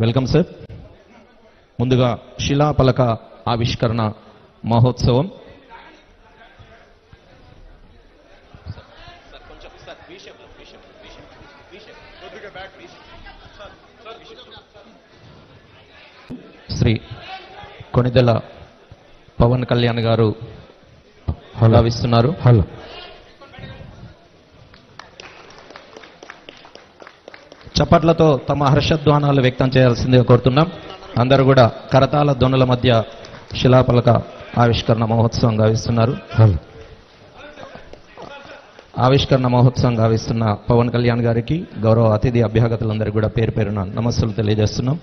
Welcome sir. ముందుగా శిలాపలక ఆవిష్కరణ మహోత్సవం. శ్రీ కొణిదెల పవన్ కళ్యాణ్ గారు హలో. చప్పట్లతో తమ హర్షధ్వానాలు వ్యక్తం చేయాల్సిందిగా కోరుతున్నాం. అందరూ కూడా కరతాల ధ్వనుల మధ్య శిలాపలక ఆవిష్కరణ మహోత్సవం గావిస్తున్నారు. ఆవిష్కరణ మహోత్సవం గావిస్తున్న పవన్ కళ్యాణ్ గారికి గౌరవ అతిథి అభ్యాగతులందరికీ కూడా పేరు పేరున నమస్సులు తెలియజేస్తున్నాం.